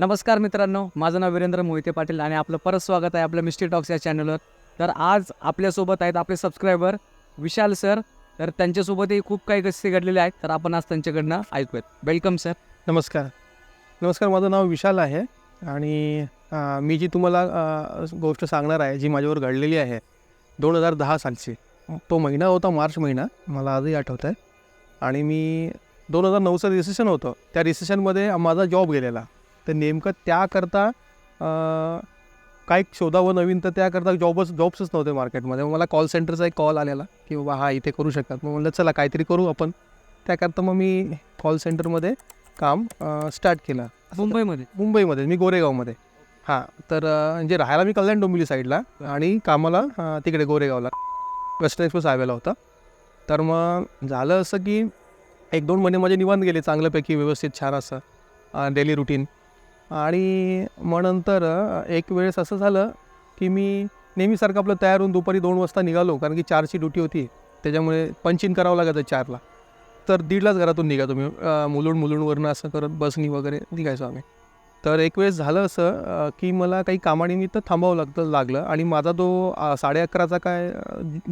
नमस्कार मित्रांनो माझं नाव वीरेंद्र मोहिते पाटील आणि आपलं परत स्वागत आहे आपल्या मिस्टी टॉक्स या चॅनलवर. तर आज आपल्यासोबत आहेत आपले सबस्क्रायबर विशाल सर तर त्यांच्यासोबतही खूप काही किस्से घडलेले आहेत तर आपण आज त्यांच्याकडनं ऐकूयात. वेलकम सर नमस्कार. नमस्कार माझं नाव विशाल आहे आणि मी जी तुम्हाला गोष्ट सांगणार आहे जी माझ्यावर घडलेली आहे दोन हजार दहा सालची. तो महिना होता मार्च महिना मला आजही आठवत आहे. आणि मी दोन हजार नऊचं रिसेशन होतं. त्या रिसेशनमध्ये माझा जॉब गेलेला. तर नेमकं त्याकरता काय शोधावं नवीन तर त्याकरता जॉबच जॉब्सच नव्हते मार्केटमध्ये. मग मला कॉल सेंटरचा एक कॉल आलेला की बाबा हा इथे करू शकतात. मग म्हणलं चला काहीतरी करू आपण. त्याकरता मग मी कॉल सेंटरमध्ये काम स्टार्ट केलं. मुंबईमध्ये? मुंबईमध्ये मी गोरेगावमध्ये. हां तर म्हणजे राहायला मी कल्याण डोंबिवली साईडला आणि कामाला तिकडे गोरेगावला. वेस्टर्न एक्सप्रेस हायवेला होता. तर मग झालं असं की एक दोन महिने माझे निवांत गेले चांगल्यापैकी व्यवस्थित छान असं डेली रुटीन आणि मग नंतर एक वेळेस असं झालं की मी नेहमीसारखं आपलं तयार होऊन दुपारी दोन वाजता निघालो कारण की चारची ड्युटी होती. त्याच्यामुळे पंचिंग करावं लागायचं चारला. तर दीडलाच घरातून निघातो मी मुलुंड मुलुंडवरनं असं करत बसनी वगैरे निघायचो आम्ही तर एक वेळेस झालं असं की मला काही कामानिमित्त थांबावं लागतं लागलं आणि माझा तो साडे अकराचा काय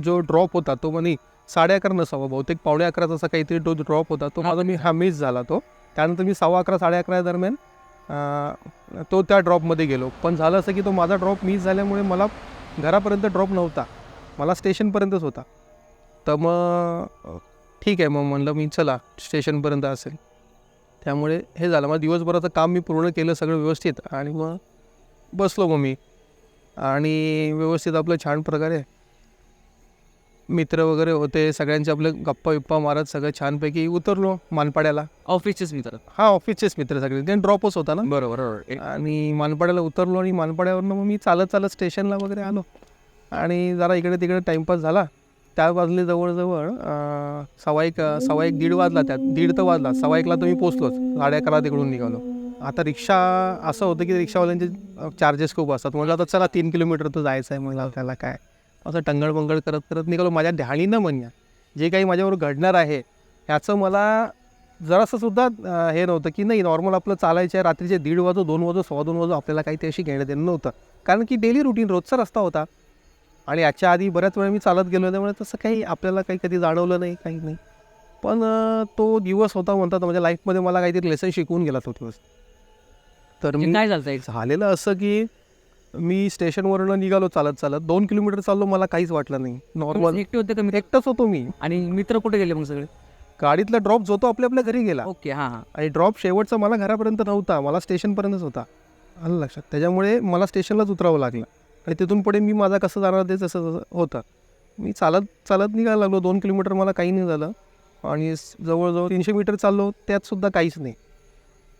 जो ड्रॉप होता तो म्हणे साडे अकरा नसावा बहुतेक पावणे अकराचा असा काहीतरी तो ड्रॉप होता तो माझा मी हा मिस झाला तो. त्यानंतर मी सव्वा अकरा साडे अकरा दरम्यान तो त्या ड्रॉपमध्ये गेलो. पण झालं असं की तो माझा ड्रॉप मिस झाल्यामुळे मला घरापर्यंत ड्रॉप नव्हता. मला स्टेशनपर्यंतच होता. तर मग ठीक आहे. मग म्हणलं मी चला स्टेशनपर्यंत असेल. त्यामुळे हे झालं. मग दिवसभराचं काम मी पूर्ण केलं सगळं व्यवस्थित. आणि मग बसलो मग मी. आणि व्यवस्थित आपलं छान प्रकारे मित्र वगैरे होते सगळ्यांचे आपले गप्पा बिप्पा मारत सगळं छानपैकी उतरलो मानपाड्याला. ऑफिसचेच मित्र. हा ऑफिसचेच मित्र सगळे. ते ड्रॉपच होता ना? बरोबर आणि मानपाड्याला उतरलो आणि मानपाड्यावरनं मग मी चालत चालत स्टेशनला वगैरे आलो. आणि जरा इकडे तिकडे टाईमपास झाला. त्या वाजले जवळजवळ सव्वा एक सव्वा एक दीड वाजला त्यात. दीड तर वाजला. सव्वा एकला तर मी पोचलोच साडे अकरा तिकडून निघालो. आता रिक्षा असं होतं की रिक्षावाल्यांचे चार्जेस खूप असतात. म्हणजे आता चला तीन किलोमीटर तर जायचं आहे मला त्याला काय? असं टंगळ मंगळ करत करत निघालो माझ्या ध्यानी न म्हणण्या जे काही माझ्यावर घडणार आहे ह्याचं मला जरासं सुद्धा अं, हे नव्हतं की नाही नॉर्मल आपलं चालायचं आहे रात्रीचे दीड वाजो दोन वाजो सव्वा दोन वाजो आपल्याला काही त्याशी घेणं देणं नव्हतं. कारण की डेली रुटीन रोजचा रस्ता होता. आणि याच्या आधी बऱ्याच वेळा मी चालत गेलो त्यामुळे तसं काही आपल्याला काही कधी जाणवलं नाही काही नाही. पण तो दिवस होता म्हणतात माझ्या लाईफमध्ये मला काहीतरी लेसन शिकवून गेला तो दिवस. तर मी काय झालं झालेलं असं की मी स्टेशनवरनं निघालो चालत चालत. दोन किलोमीटर चाललो मला काहीच वाटलं नाही. नॉर्मल एकटे होते का मित्र? एकटाच होतो मी. आणि मित्र कुठे गेले मग सगळे? गाडीतला ड्रॉप जो तो आपल्या आपल्या घरी गेला. ओके हां हां. आणि ड्रॉप शेवटचा मला घरापर्यंत नव्हता मला स्टेशनपर्यंतच होता. आलं लक्षात. त्याच्यामुळे मला स्टेशनलाच उतरावं लागलं. आणि तिथून पुढे मी माझा कसं जाणार ते तसं तसं होतं. मी चालत चालत निघायला लागलो. दोन किलोमीटर मला काही नाही झालं. आणि जवळजवळ तीनशे मीटर चाललो. त्यातसुद्धा काहीच नाही.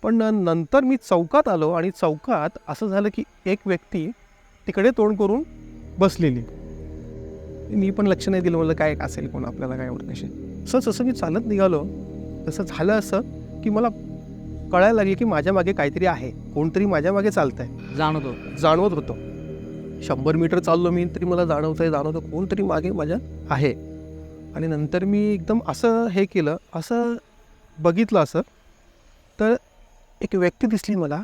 पण नंतर मी चौकात आलो आणि चौकात असं झालं की एक व्यक्ती तिकडे तोंड करून बसलेली. मी पण लक्ष नाही दिलं. मला काय असेल कोण आपल्याला? काय एवढं कसे असं जसं मी चालत निघालो. तसं झालं असं की मला कळायला लागले की माझ्या मागे काहीतरी आहे. कोणतरी माझ्या मागे चालत आहे जाणवतो जाणवत होतं. शंभर मीटर चाललो मी तरी मला जाणवतं आहे जाणवतं कोणतरी मागे माझ्या आहे. आणि नंतर मी एकदम असं हे केलं असं बघितलं असं. तर एक व्यक्ती दिसली मला.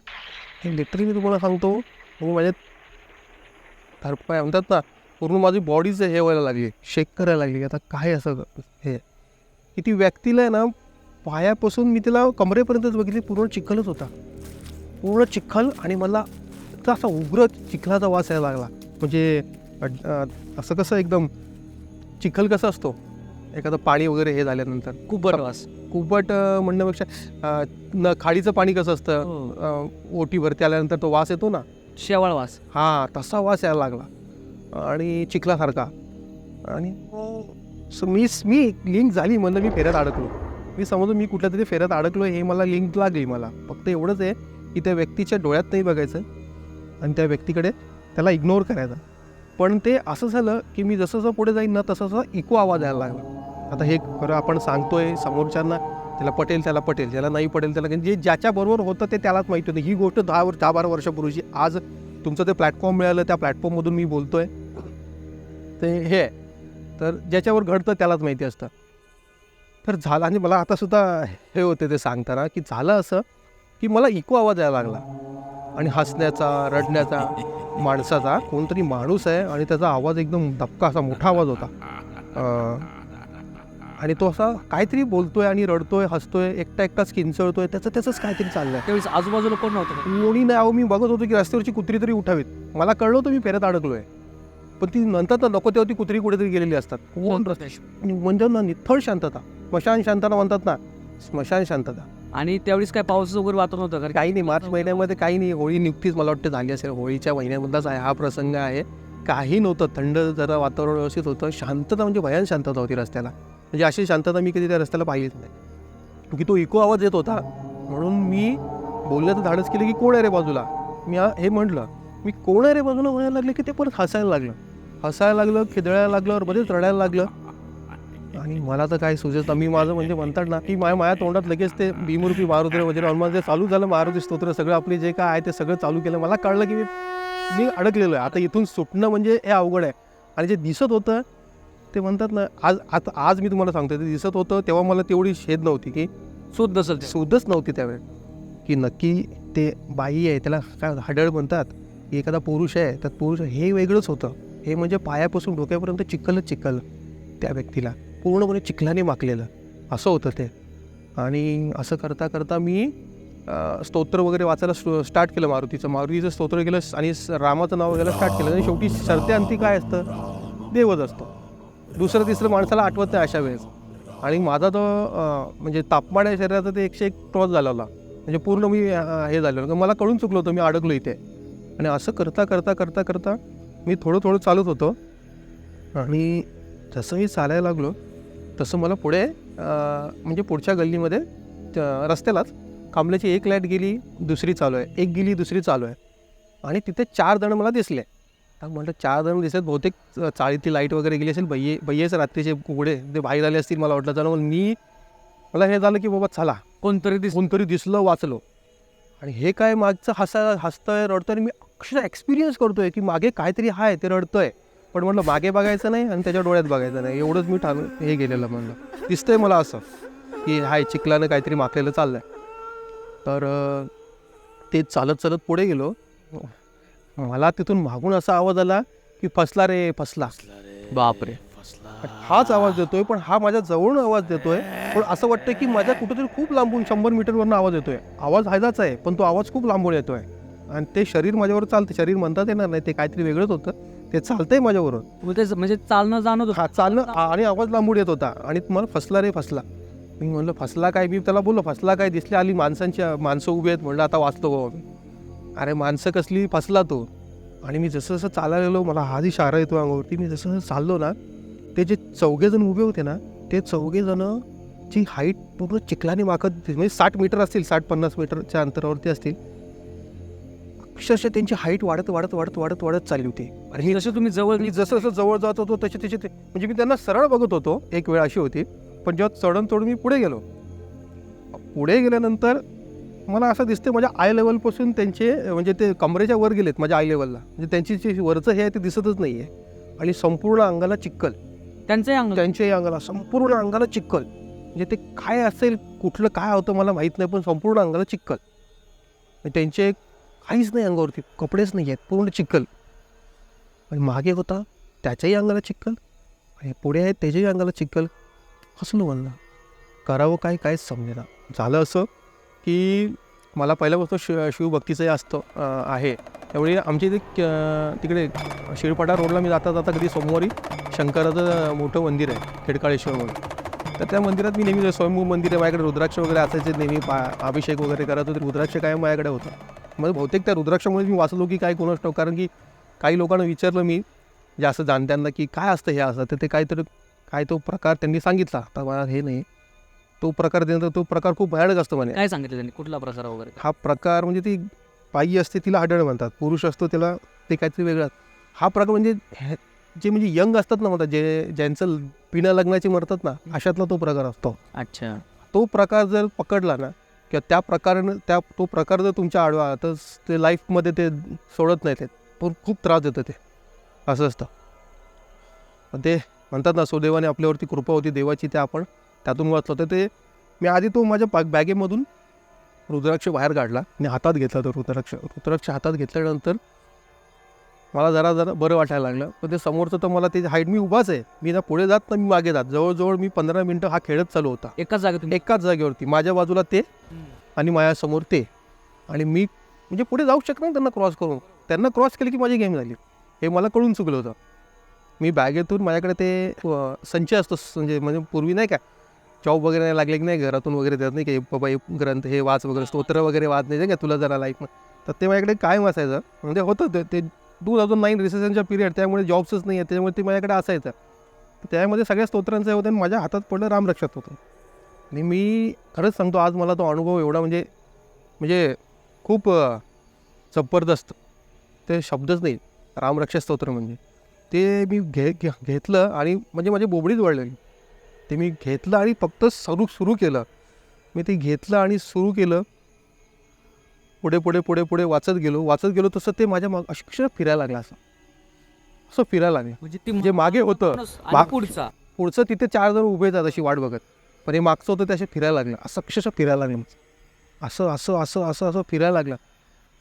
हे लिटरली मी तुम्हाला सांगतो मग माझ्या थरपाय म्हणतात ना पूर्ण माझी बॉडीच हे व्हायला लागली शेक करायला लागली. आता काय असं हे? की ती व्यक्तीला आहे ना पायापासून मी तिला कमरेपर्यंतच बघितली पूर्ण चिखलच होता. पूर्ण चिखल आणि मला असा उग्र चिखलाचा वास यायला लागला. म्हणजे असं कसं एकदम चिखल कसं असतो? एखादं पाणी वगैरे हे झाल्यानंतर. खूप बरं वास. कुबट म्हणण्यापेक्षा न खाडीचं पाणी कसं असतं? हो. अ, ओटीवरती आल्यानंतर तो वास येतो ना? शेवाळ वास. हा तसा वास यायला लागला. आणि चिखलासारखा. आणि सो मी मी लिंक झाली म्हणलं मी फेऱ्यात अडकलो. मी समजलो मी कुठल्या तरी फेऱ्यात अडकलो हे मला लिंक लागली मला. फक्त एवढंच आहे की त्या व्यक्तीच्या डोळ्यात नाही बघायचं आणि त्या व्यक्तीकडे त्याला इग्नोर करायचा. पण ते असं झालं की मी जसं जसं पुढे जाईन ना तसं तसं इको आवाज यायला लागला. आता हे खरं आपण सांगतोय समोरच्यांना त्याला पटेल त्याला पटेल ज्याला नाही पटेल त्याला जे ज्याच्याबरोबर होतं ते त्यालाच माहिती होतं. ही गोष्ट दहा वर दहा बारा वर्षापूर्वीची. आज तुमचं ते प्लॅटफॉर्म मिळालं त्या प्लॅटफॉर्ममधून मी बोलतोय. ते हे आहे. तर ज्याच्यावर घडतं त्यालाच माहिती असतं. तर झालं आणि मला आतासुद्धा हे होते ते सांगताना की झालं असं की मला इको आवाज यायला लागला. आणि हसण्याचा रडण्याचा माणसाचा कोणतरी माणूस आहे आणि त्याचा आवाज एकदम धपका असा मोठा आवाज होता. आणि तो असा काहीतरी बोलतोय आणि रडतोय हसतोय एकटा एकटाच किंचळतोय त्याचं त्याचंच काहीतरी चाललंय. त्यावेळेस आजूबाजूला कोण नव्हतं? कोणी नाही अहो मी बघत होतो की रस्त्यावरची कुत्री तरी उठावीत. मला कळलं होतं मी फेऱ्यात अडकलोय. पण ती नंतर तर नको तेव्हा ती कुत्री कुठेतरी गेलेली असतात. कोण रस्ते म्हणजे ना निथळ शांतता. स्मशान शांतता म्हणतात ना. स्मशान शांतता. आणि त्यावेळेस काय पावसाचं वगैरे वातावरण होतं? का काही नाही मार्च महिन्यामध्ये काही नाही. होळी नुकतीच मला वाटतं झाली असेल. होळीच्या महिन्यामधलाच आहे हा प्रसंग आहे. काही नव्हतं. थंड जरा वातावरण व्यवस्थित होतं. शांतता म्हणजे भयान शांतता होती रस्त्याला. म्हणजे अशी शांतता मी कधी त्या रस्त्याला पाहिलीच नाही. की तो इको आवाज येत होता. म्हणून मी बोलण्याचं धाडस केलं की कोण आहे रे बाजूला? मी हे म्हटलं मी कोण आहे रे बाजूला? म्हणायला लागले की ते परत हसायला लागलं. हसायला लागलं खिदळायला लागलं मध्येच रडायला लागलं. आणि मला तर काय सुचत. मी माझं म्हणजे म्हणतात ना की माझ्या माझ्या तोंडात लगेच ते भीमरूपी मारुद्र वगैरे हनुमान जे चालू झालं मारुती स्तोत्र. सगळं आपले जे काय आहे ते सगळं चालू केलं. मला कळलं की मी मी अडकलेलो आहे. आता इथून सुटणं म्हणजे हे अवघड आहे. आणि जे दिसत होतं ते म्हणतात ना आज आता आज मी तुम्हाला सांगतो ते दिसत होतं तेव्हा मला तेवढी शेद नव्हती की शुद्ध असेल ते. शोधच नव्हती त्यावेळेस की नक्की ते बाई आहे त्याला काय हाडळ म्हणतात की एखादा पुरुष आहे त्यात पुरुष हे वेगळंच होतं. हे म्हणजे पायापासून डोक्यापर्यंत चिखलच चिखल त्या व्यक्तीला. पूर्णपणे चिखलाने माकलेलं असं होतं ते. आणि असं करता करता मी स्तोत्र वगैरे वाचायला स्टार्ट केलं मारुतीचं. मारुतीचं स्तोत्र केलं आणि रामाचं नाव घ्यायला स्टार्ट केलं. आणि शेवटी अंती काय असतं? देवच असतो. दुसरं तिसरं माणसाला आठवत नाही अशा वेळेस. आणि माझा तो म्हणजे तापमान या शरीराचा ते एकशे एक क्रॉस झाला होता. म्हणजे पूर्ण मी हे झालेलं मला कळून चुकलं होतं मी अडकलो इथे. आणि असं करता करता करता करता मी थोडं थोडं चालत होतो. आणि जसं मी चालायला लागलो तसं मला पुढे म्हणजे पुढच्या गल्लीमध्ये त्या रस्त्यालाच कांबल्याची एक लाइट गेली दुसरी चालू आहे. एक गेली दुसरी चालू आहे. आणि तिथे चार जण मला दिसले. म्हटलं चार जण दिसत बहुतेक चाळीतली लाइट वगैरे गेली असेल बయ్ये बయ్येच रात्रीचे कुकडे ते बाहेर आले असतील मला वाटलं. तर मी मला हे झालं की बाबा चला. कोणतरी दिस कोणतरी दिसलं वाचलो. आणि हे काय मागचं हसा हसतंय रडतोय मी अक्षरशः एक्सपिरियन्स करतोय की मागे काहीतरी आहे ते रडतंय. पण म्हटलं मागे बघायचं नाही आणि त्याच्या डोळ्यात बघायचं नाही. एवढंच मी ठाण हे गेलेलं म्हणलं. दिसतंय मला असं की हाय चिखलानं काहीतरी माखलेलं आहे तर ते चालत चालत पुढे गेलो. मला तिथून मागून असा आवाज आला की फसला रे फसला. बापरे. हाच आवाज देतोय पण हा माझ्या जवळून आवाज देतोय. पण असं वाटतं की माझ्या कुठेतरी खूप लांबून शंभर मीटरवरनं आवाज येतोय. आवाज हायदाच आहे पण तो आवाज खूप लांबून येतोय. आणि ते शरीर माझ्यावर चालतं. शरीर म्हणतात येणार नाही ते काहीतरी वेगळंच होतं. ते चालतंय माझ्यावर मग ते म्हणजे चालणं जाणं. हा चालणं आणि आवाज लांबून येत होता. आणि मला फसला रे फसला. मी म्हणलं फसला काय? मी त्याला बोललो फसला काय? दिसली आली माणसांची माणसं उभी आहेत म्हणलं आता वाचतो बाबा मी. अरे माणसं कसली? फसला तो. आणि मी जसं जसं चालायला गेलो मला हाच इशारा येतो अंगावरती. मी जसं जसं चाललो ना ते जे चौघेजण उभे होते ना ते चौघेजण ची हाईट पूर्ण चिखलाने माकत म्हणजे साठ मीटर असतील साठ पन्नास मीटरच्या अंतरावरती असतील. अक्षरशः त्यांची हाईट वाढत वाढत वाढत वाढत वाढत चालली होती. आणि जसे तुम्ही जवळ मी जसं जसं जवळ जात होतो तसे तसे ते म्हणजे मी त्यांना सरळ बघत होतो. एक वेळ अशी होती पण जेव्हा चढण चढून मी पुढे गेलो. पुढे गेल्यानंतर मला असं दिसतं माझ्या आय लेवलपासून त्यांचे म्हणजे ते कमरेच्या वर गेलेत माझ्या आय लेवलला म्हणजे त्यांची जे वरचं हे आहे ते दिसतच नाही आहे आणि संपूर्ण अंगाला चिक्कल. त्यांचंही अंग त्यांच्याही अंगाला संपूर्ण अंगाला चिक्कल. म्हणजे ते काय असेल कुठलं काय होतं मला माहीत नाही पण संपूर्ण अंगाला चिक्कल. त्यांचे काहीच नाही अंगावरती. कपडेच नाही आहेत. पूर्ण चिखल. आणि मागे होता त्याच्याही अंगाला चिक्कल आणि पुढे आहेत त्याच्याही अंगाला चिक्कल हसलो म्हणलं. करावं काय काहीच समजेना. झालं असं की मला पहिल्यापासून शिव शिवभक्तीचं असतं आहे. त्यामुळे आमच्या इथे क- तिकडे शिरपाटा रोडला मी जाता जाता कधी सोमवारी शंकराचं मोठं मंदिर आहे खेडकाळेश्वर म्हणून. तर त्या मंदिरात मी नेहमी स्वयंभू मंदिर आहे माझ्याकडे रुद्राक्ष वगैरे असायचे नेहमी पा अभिषेक वगैरे करत होते रुद्राक्ष काय माझ्याकडे होतं. मग बहुतेक त्या रुद्राक्षामुळे मी वाचलो की काय कोणाच ठाऊक? कारण की काही लोकांना विचारलं मी जे असं जाणत्यांना की काय असतं हे असं तर ते काहीतरी काय तो प्रकार त्यांनी सांगितला. तर मला हे नाही. तो प्रकार दिल्यानंतर तो प्रकार खूप भयानक असतो म्हणे. काय सांगितलं त्यांनी? कुठला प्रसार वगैरे? हा प्रकार म्हणजे ती बाई असते तिला आढळ म्हणतात. पुरुष असतो त्याला ते काहीतरी वेगळं. हा प्रकार म्हणजे जे म्हणजे यंग असतात ना म्हणतात जे ज्यांचं बिना लग्नाचे मरतात ना अशातला तो प्रकार असतो. अच्छा. तो प्रकार जर पकडला ना किंवा त्या प्रकारानं त्या तो प्रकार जर तुमच्या आडवा तर ते लाईफमध्ये ते सोडत नाही ते पण खूप त्रास देतं ते. असं असतं. पण ते म्हणतात ना सुदैवाने आपल्यावरती कृपा होती देवाची ते आपण त्यातून वाचलो. तर ते मी आधी तो माझ्या बॅ बॅगेमधून रुद्राक्ष बाहेर काढला. आणि हातात घेतला तो रुद्राक्ष. रुद्राक्ष हातात घेतल्यानंतर मला जरा जरा बरं वाटायला लागलं. पण ते समोरचं तर मला ते हाईट मी उभाच आहे. मी ना पुढे जात ना मी मागे जात. जवळजवळ मी पंधरा मिनटं हा खेळत चालू होता. एकाच जागा तुम्ही? एकाच जागेवरती. माझ्या बाजूला ते आणि माझ्यासमोर ते. आणि मी म्हणजे पुढे जाऊ शकणार त्यांना क्रॉस करून. त्यांना क्रॉस केलं की माझी गेम झाली. हे मला कळून चुकलं होतं. मी बॅगेतून माझ्याकडे ते अ, संच असतो. म्हणजे म्हणजे पूर्वी नाही का? जॉब वगैरे नाही लागले की नाही? घरातून वगैरे देत नाही की? बाबा हे ग्रंथ हे वाच वगैरे स्तोत्र वगैरे वाच नाही का? तुला जरा लाईफ तर ते माझ्याकडे काय वाचायचं म्हणजे होतं ते ते टू थाउजंड नाईन रिसेशनच्या पिरियड त्यामुळे जॉब्सच नाही आहे त्यामुळे ते माझ्याकडे असायचं. तर त्यामध्ये सगळ्या स्तोत्रांचं होतं आणि माझ्या हातात पडलं रामरक्षात होतं. आणि मी खरंच सांगतो आज मला तो अनुभव एवढा म्हणजे म्हणजे खूप जबरदस्त. ते शब्दच नाही रामरक्षा स्तोत्र म्हणजे. ते मी घे घे घेतलं आणि म्हणजे माझी बोबडीच वळलेली ते मी घेतलं आणि फक्त सुरू सुरू केलं. मी ते घेतलं आणि सुरू केलं. पुढे पुढे पुढे पुढे वाचत गेलो. वाचत गेलो तसं ते माझ्या माग अक्षर फिरायला लागलं असं? असं फिरायला लागलं. म्हणजे ती जे मागे होतं माग- पुढचा. पुढचं तिथे चार जण उभे आहेत अशी वाट बघत. पण हे मागचं होतं ते असे फिरायला लागलं. असं अक्षरशः फिरायला लागलं असं असं असं असं असं फिरायला लागलं.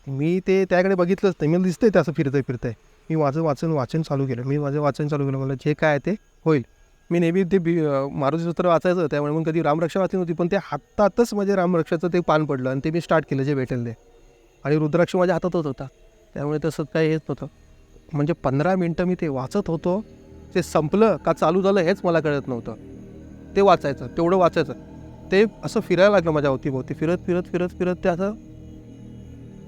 मी ते त्याकडे बघितलंच नाही. मला दिसतंय ते असं फिरतंय फिरतंय. मी माझं वाचन वाचन चालू केलं. मी माझं वाचन चालू केलं. मला जे काय आहे ते होईल. मी नेहमी ते बी अं, मारुती सूत्र वाचायचं त्यामुळे मग कधी रामरक्षा वाचली नव्हती. पण ते हातातच माझे रामरक्षाचं ते पान पडलं आणि ते मी स्टार्ट केलं जे भेटेल ते. आणि रुद्राक्ष माझ्या हातातच होता. त्यामुळे तसं काही हेच नव्हतं. म्हणजे पंधरा मिनटं मी ते वाचत होतो. ते संपलं का चालू झालं हेच मला कळत नव्हतं. ते वाचायचं तेवढं वाचायचं. ते असं फिरायला लागलं माझ्या अवतीभोवती. फिरत फिरत फिरत फिरत ते असं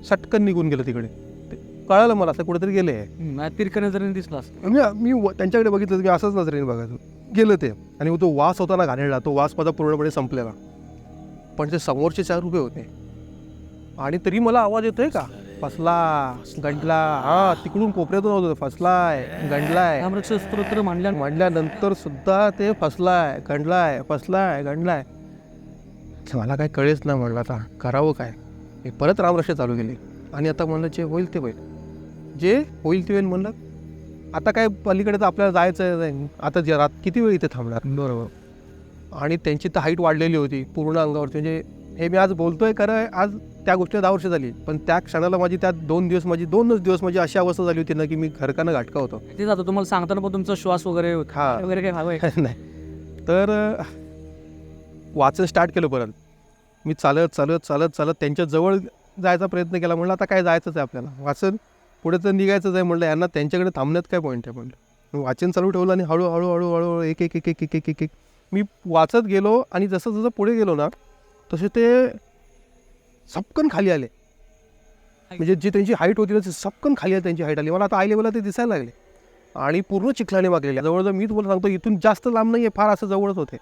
सटकन निघून गेलं तिकडे. ते कळालं मला असं कुठेतरी गेले. हम्म, तिरकं नजरेने दिसला असतं. मी त्यांच्याकडे बघितलं मी असंच नजरेने बघायचो गेलं ते. आणि तो वास होता ना घाणेरडा तो वास माझा पूर्णपणे संपलेला. पण ते समोरचे चार रुपये होते. आणि तरी मला आवाज येतोय का? फसला गंडला हा तिकडून कोपऱ्यातून होतं. फसलाय. गंडलाय. रामरक्षा स्तोत्र मांडल्या म्हटल्यानंतर सुद्धा ते फसलाय. गंडलाय. फसलाय. गंडलाय. मला काय कळेच ना म्हणलं आता. करावं काय? मी परत रामरक्षा चालू केली. आणि आता म्हणलं जे होईल ते होईल. जे होईल ते होईल म्हणलं. आता काय पलीकडे तर आपल्याला जायचं नाही. आता जे रात किती वेळ इथे थांबणार? बरोबर. आणि त्यांची तर हाईट वाढलेली होती. पूर्ण अंगावरती. म्हणजे हे मी आज बोलतोय खरं आज त्या गोष्टी दहा वर्ष झाली. पण त्या क्षणाला माझी त्या दोन दिवस माझी दोनच दिवस माझी अशी अवस्था झाली होती ना की मी घरकानं घाटका होतो. ते जातो? तुम्हाला सांगताना पण तुमचा श्वास वगैरे हा. वगैरे काय आहे? नाही. तर वाचन स्टार्ट केलं परत. मी चालत चालत चालत चालत त्यांच्या जवळ जायचा प्रयत्न केला. म्हणलं आता काय जायचंच आहे आपल्याला? वाचन पुढे तर निघायचंच आहे. म्हणलं यांना त्यांच्याकडे थांबण्यात काय पॉईंट आहे? म्हणलं. वाचन चालू ठेवलं आणि हळूहळू हळूहळू एक एक एक एक एक एक एक. मी वाचत गेलो आणि जसं जसं पुढे गेलो ना तसे ते सपकन खाली आले. म्हणजे जी त्यांची हाईट होती ना ती सपकन खाली आली त्यांची हाईट आली. मला आता आय लेवलला ते दिसायला लागले. आणि पूर्ण चिखलाने वागलेले जवळजवळ मी तुम्हाला सांगतो इथून जास्त लांब नाही आहे फार असं जवळच होते.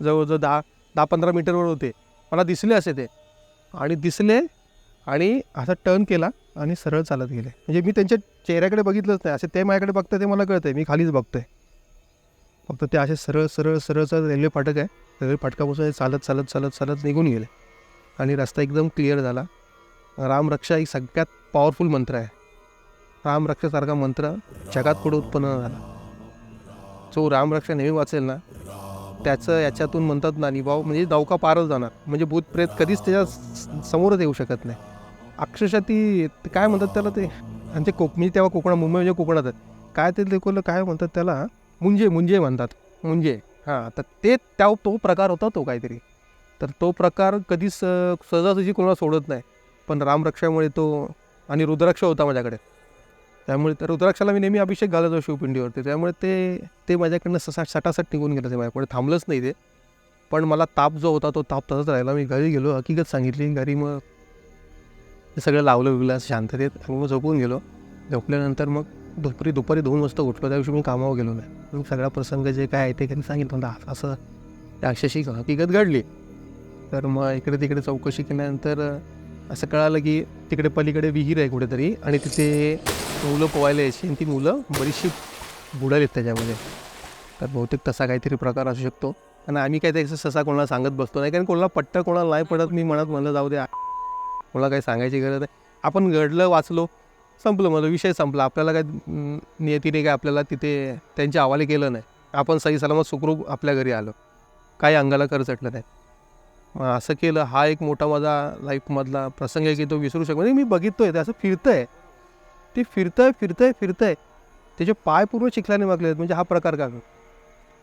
जवळजवळ दहा दहा पंधरा मीटरवर होते. मला दिसले असे ते. आणि दिसले आणि असा टर्न केला आणि सरळ चालत गेले. म्हणजे मी त्यांच्या चेहऱ्याकडे बघितलंच नाही. असे ते माझ्याकडे बघताय ते मला कळतंय. मी खालीच बघतोय. फक्त ते असे सरळ सरळ सरळ सरळ रेल्वे फाटक आहे. रेल्वे फाटकापासून चालत चालत चालत चालत निघून गेले. आणि रस्ता एकदम क्लिअर झाला. रामरक्षा ही सगळ्यात पॉवरफुल मंत्र आहे. रामरक्षासारखा मंत्र जगात पुढे उत्पन्न झाला जो रामरक्षा नेहमी वाचेल ना? त्याचं याच्यातून म्हणतात ना निभाव म्हणजे नौका पारच जाणार. म्हणजे भूत प्रेत कधीच त्याच्या समोरच येऊ शकत नाही. अक्षरशः ती काय म्हणतात त्याला ते? आणि ते कोक म्हणजे तेव्हा कोकणा मुंबई म्हणजे कोकणात आहे. काय ते लेकोलं काय म्हणतात त्याला? मुंजे मुंजे म्हणतात. मुंजे. हां तर ते त्या तो प्रकार होता तो काहीतरी. तर तो प्रकार कधीच अ, सहजासहजी कोणाला सोडत नाही. पण रामरक्षामुळे तो आणि रुद्राक्ष होता माझ्याकडे. त्यामुळे त्या रुद्राक्षाला मी नेहमी अभिषेक घालायचो शिवपिंडीवरती. त्यामुळे ते ते माझ्याकडनं ससा सटासट निघून गेलं ते माझ्याकडे थांबलंच नाही ते. पण मला ताप जो होता तो ताप तसाच राहिला. मी घरी गेलो हकीकत सांगितली. घरी मग ते सगळं लावलं बिवलं असं शांततेत मग झोपून गेलो. झोपल्यानंतर मग दुपारी दुपारी दोन वाजता उठलो. त्या दिवशी मी कामावर गेलो नाही. मग सगळा प्रसंग जे काय आहे ते त्यांनी सांगितलं असं त्या अक्षरशी हकीकत घडली. तर मग इकडे तिकडे चौकशी केल्यानंतर असं कळालं की तिकडे पलीकडे विहीर आहे कुठेतरी आणि तिथे मुलं पोहायला यायची आणि ती मुलं बरीचशी बुडालीत त्याच्यामध्ये. तर बहुतेक तसा काहीतरी प्रकार असू शकतो. आणि आम्ही काय त्याचं ससा कोणाला सांगत बसतो नाही कारण कोणाला पट्ट कोणाला नाही पडत. मी म्हणत म्हणलं जाऊ द्या कोणाला काही सांगायची गरज आहे आपण घडलं वाचलो संपलं. मला विषय संपला. आपल्याला काय नियतीने काय आपल्याला तिथे त्यांच्या हवाले केलं नाही. आपण सही सलामत सुखरूप आपल्या घरी आलो. काही अंगाला कर चटलं नाही. असं केलं. हा एक मोठा माझा लाईफमधला प्रसंग आहे की तो विसरू शकतो म्हणजे मी बघिततोय ते असं फिरतं आहे ते आहे फिरत आहे त्याचे पाय पूर्ण चिखलाने मागले आहेत म्हणजे हा प्रकार का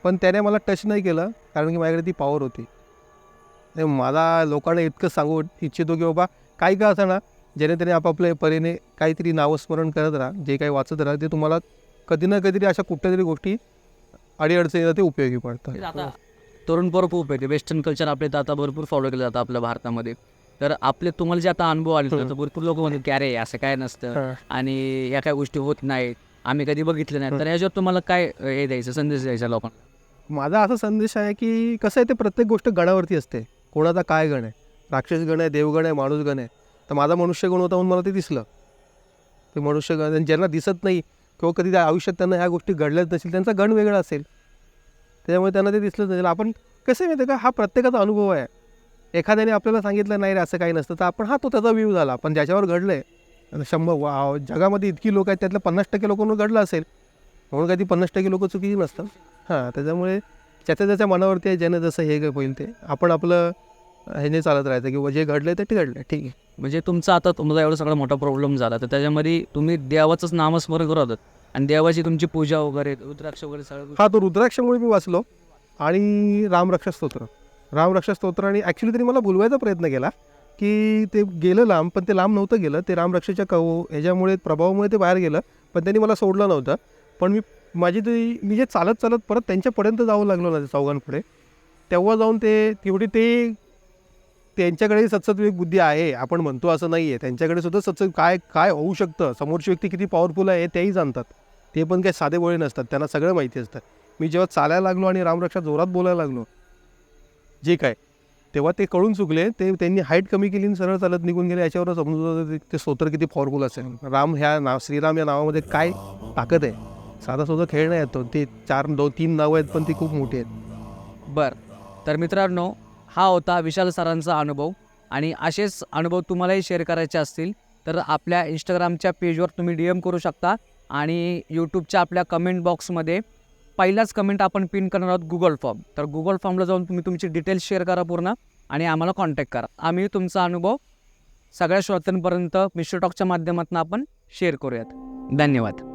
पण त्याने मला टच नाही केलं कारण की माझ्याकडे ती पॉवर होती. मला लोकांना इतकं सांगू इच्छितो की बाबा काही का असं ना ज्याने त्याने आपापल्या परीने काहीतरी नावस्मरण करत राहा जे काही वाचत राहा ते तुम्हाला कधी ना कधीतरी अशा कुठल्या तरी गोष्टी अडीअडचणीला ते उपयोगी पडतात. तरुण पोरं खूप येते वेस्टर्न कल्चर आपले इथं आता भरपूर फॉलो केलं जातं आपल्या भारतामध्ये. तर आपले तुम्हाला जे आता अनुभव आले तर भरपूर लोक म्हणतात की अरे असं काय नसतं. आणि या काय गोष्टी होत नाहीत. आम्ही कधी बघितलं नाही. तर ह्याच्यावर तुम्हाला काय हे द्यायचं संदेश द्यायचा लोकांना? माझा असा संदेश आहे की कसं आहे ते प्रत्येक गोष्ट गणावरती असते. कोणाचा काय गण आहे? राक्षस गण आहे देवगण आहे माणूस गण आहे. तर माझा मनुष्य गुण होता म्हणून मला ते दिसलं. ते मनुष्य गण ज्यांना दिसत नाही किंवा कधी त्या आयुष्यात त्यांना ह्या गोष्टी घडल्याच नसेल त्यांचा गण वेगळा असेल. त्याच्यामुळे त्यांना ते दिसलंच नसेल आपण कसं आहे माहिती आहे का? हा प्रत्येकाचा अनुभव आहे. एखाद्याने आपल्याला सांगितलं नाही रे असं काही नसतं. तर आपण हा तो त्याचा व्ह्यू झाला. पण ज्याच्यावर घडलं आहे शंभर वा जगामध्ये इतकी लोक आहेत त्यातल्या पन्नास टक्के लोकांवर घडलं असेल म्हणून काही ती पन्नास टक्के लोक चुकीची नसतात. हां त्याच्यामुळे ज्याच्या ज्याच्या मनावरती आहे ज्याने जसं हे होईल ते. आपण आपलं ह्याने चालत राहायचं किंवा जे घडलं ते घडलं ठीक आहे. म्हणजे तुमचा आता तुमचा एवढा सगळा मोठा प्रॉब्लेम झाला. तर त्याच्यामध्ये तुम्ही देवाचंच नामस्मरण करत होतात आणि देवाची तुमची पूजा वगैरे रुद्राक्ष वगैरे सगळं हा तो रुद्राक्षामुळे मी वाचलो आणि रामरक्षा स्तोत्र रामरक्षा स्तोत्र आणि ॲक्च्युली तरी मला बोलवायचा प्रयत्न केला की ते गेलं लांब पण ते लांब नव्हतं गेलं. ते रामरक्षाच्या कव ह्याच्यामुळे प्रभावामुळे ते बाहेर गेलं पण त्यांनी मला सोडलं नव्हतं. पण मी माझी ती मी जे चालत चालत परत त्यांच्यापर्यंत जावं लागलो ना चौघांपुढे तेव्हा जाऊन ते तेवढी ते त्यांच्याकडे सत्सत्विक बुद्धी आहे. आपण म्हणतो असं नाही आहे त्यांच्याकडे सुद्धा सत्सत काय काय होऊ शकतं? समोरची व्यक्ती किती पॉवरफुल आहे तेही जाणतात. ते पण काही साधे बोळे नसतात. त्यांना सगळं माहिती असतं. मी जेव्हा चालायला लागलो आणि रामरक्षा जोरात बोलायला लागलो जे काय तेव्हा ते कळून चुकले. ते त्यांनी हाईट कमी केली आणि सरळ चालत निघून गेले. याच्यावर समजून ते- स्तोत्र किती पॉवरफुल असेल. राम ह्या नाव श्रीराम या नावामध्ये काय ताकद आहे? साधा सुद्धा खेळ नाही येतो ते चार दोन तीन नावं आहेत पण ती खूप मोठी आहेत. बरं. तर मित्रांनो हा होता विशाल सरांचा अनुभव. आणि असेच अनुभव तुम्हालाही शेअर करायचे असतील तर आपल्या इंस्टाग्रामच्या पेजवर तुम्ही डी एम करू शकता. आणि यूट्यूबच्या आपल्या कमेंट बॉक्समध्ये पहिलाच कमेंट आपण पिन करणार आहोत गुगल फॉर्म तर गुगल फॉर्मला जाऊन तुम्ही तुमची डिटेल्स शेअर करा पूर्ण आणि आम्हाला कॉन्टॅक्ट करा. आम्ही तुमचा अनुभव सगळ्या श्रोत्यांपर्यंत मिस्टर टॉकच्या माध्यमातून आपण शेअर करूयात. धन्यवाद.